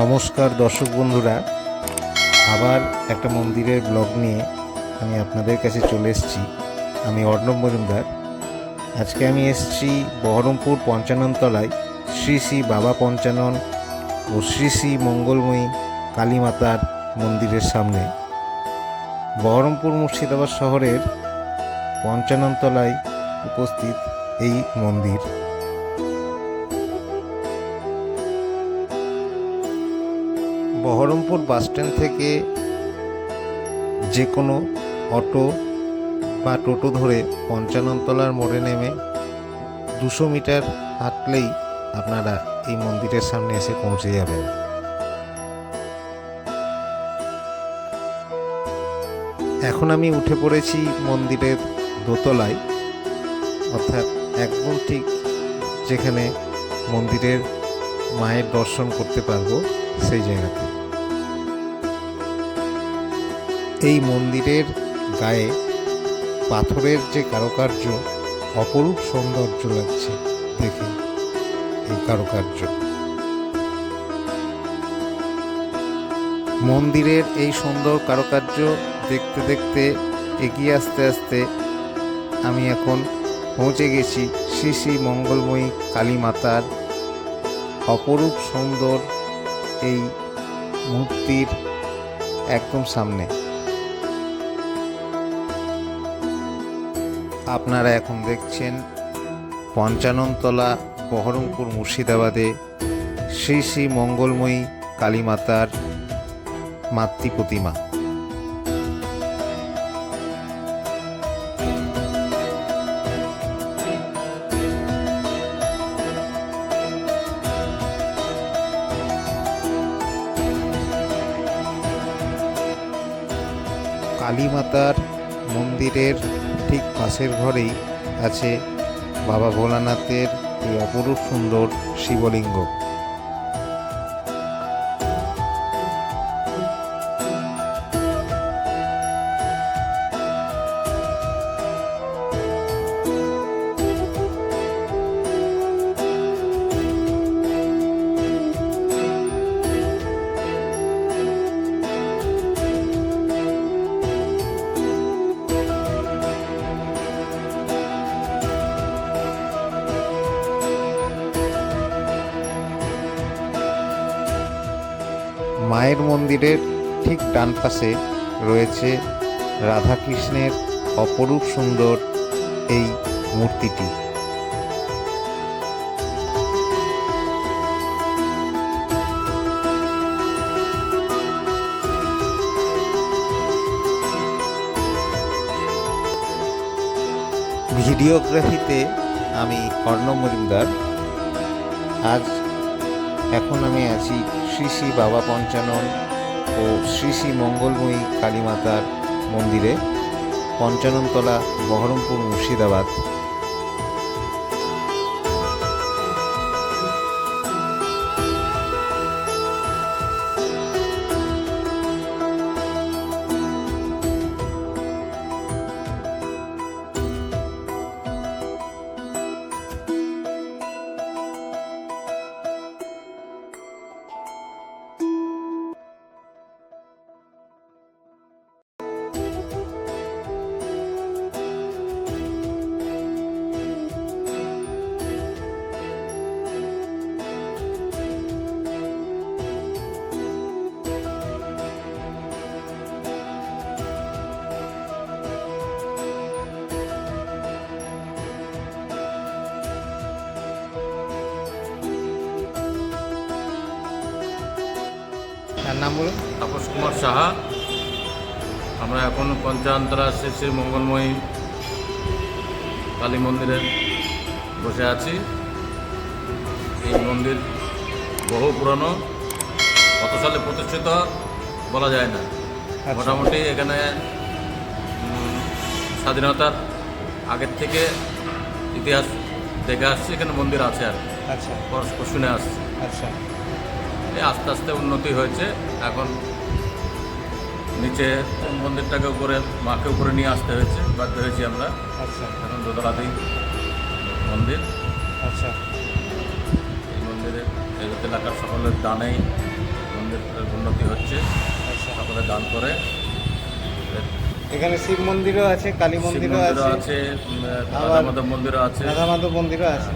নমস্কার দর্শক বন্ধুরা। আবার একটা মন্দিরের ব্লগ নিয়ে আমি আপনাদের কাছে চলে এসেছি। আমি অর্ণব মজুমদার। আজকে আমি এসেছি বহরমপুর পঞ্চাননতলায় শ্রী শ্রী বাবা পঞ্চানন ও শ্রী শ্রী মঙ্গলময়ী কালীমাতার মন্দিরের সামনে। বহরমপুর মুর্শিদাবাদ শহরের পঞ্চাননতলায় উপস্থিত এই মন্দির। বহরমপুর বাসস্ট্যান্ড থেকে যে কোনো অটো বা টোটো ধরে পঞ্চাননতলার মোড়ে নেমে দুশো মিটার হাঁটলেই আপনারা এই মন্দিরের সামনে এসে পৌঁছে যাবেন। এখন আমি উঠে পড়েছি মন্দিরের দোতলায়, অর্থাৎ একদম ঠিক যেখানে মন্দিরের মায়ের দর্শন করতে পারব সেই জায়গাতে। এই মন্দিরের গায়ে পাথরের যে কারুকার্য, অপরূপ সৌন্দর্য লাগছে দেখে এই কারুকার্য। মন্দিরের এই সুন্দর কারুকার্য দেখতে দেখতে এগিয়ে আসতে আসতে আমি এখন পৌঁছে গেছি শ্রী শ্রী মঙ্গলময়ী কালী মাতার অপরূপ সুন্দর এই মূর্তির একদম সামনে। আপনারা এখন দেখছেন পঞ্চাননতলা বহরমপুর মুর্শিদাবাদে শ্রী শ্রী মঙ্গলময়ী কালীমাতার মাতৃ প্রতিমা। কালীমাতার মন্দিরের ঠিক পাশের ঘরেই আছে বাবা ভোলানাথের এই অপরূপ সুন্দর শিবলিঙ্গ। মায়ের মন্দিরের ঠিক ডান পাশে রয়েছে রাধাকৃষ্ণের অপরূপ সুন্দর এই মূর্তিটি। ভিডিওগ্রাফিতে আমি অর্ণব মজুমদার। আজ এখন আমি আছি শ্রী শ্রী বাবা পঞ্চানন ও শ্রী শ্রী মঙ্গলময়ী কালীমাতার মন্দিরে, পঞ্চাননতলা বহরমপুর মুর্শিদাবাদ। তার নাম বলুন। তাপস কুমার সাহা। আমরা এখন পঞ্চান্তরা শ্রী শ্রী মঙ্গলময়ী কালী মন্দিরে বসে আছি। এই মন্দির বহু পুরনো কত সালে প্রতিষ্ঠিত বলা যায় না। আচ্ছা। মোটামুটি এখানে স্বাধীনতার আগের থেকে ইতিহাস দেখে আসছে এখানে মন্দির আছে আর আচ্ছা। পরস্পর শুনে আসছে। আচ্ছা। আস্তে আস্তে উন্নতি হয়েছে। এখন নিচে মন্দিরটাকে উপরে মাকে উপরে নিয়ে আসতে হয়েছে বাধ্য হয়েছি আমরা। আচ্ছা। এখন দোতলাতেই মন্দির। আচ্ছা। এই মন্দিরে এলাকার সকলের দানেই মন্দিরের উন্নতি হচ্ছে। আচ্ছা। সকলে দান করে। এখানে শিব মন্দিরও আছে কালী মন্দিরও মন্দিরও আছে। আছে রাধা মাধব মন্দিরও আছে। রাধা মাধব মন্দিরও আছে।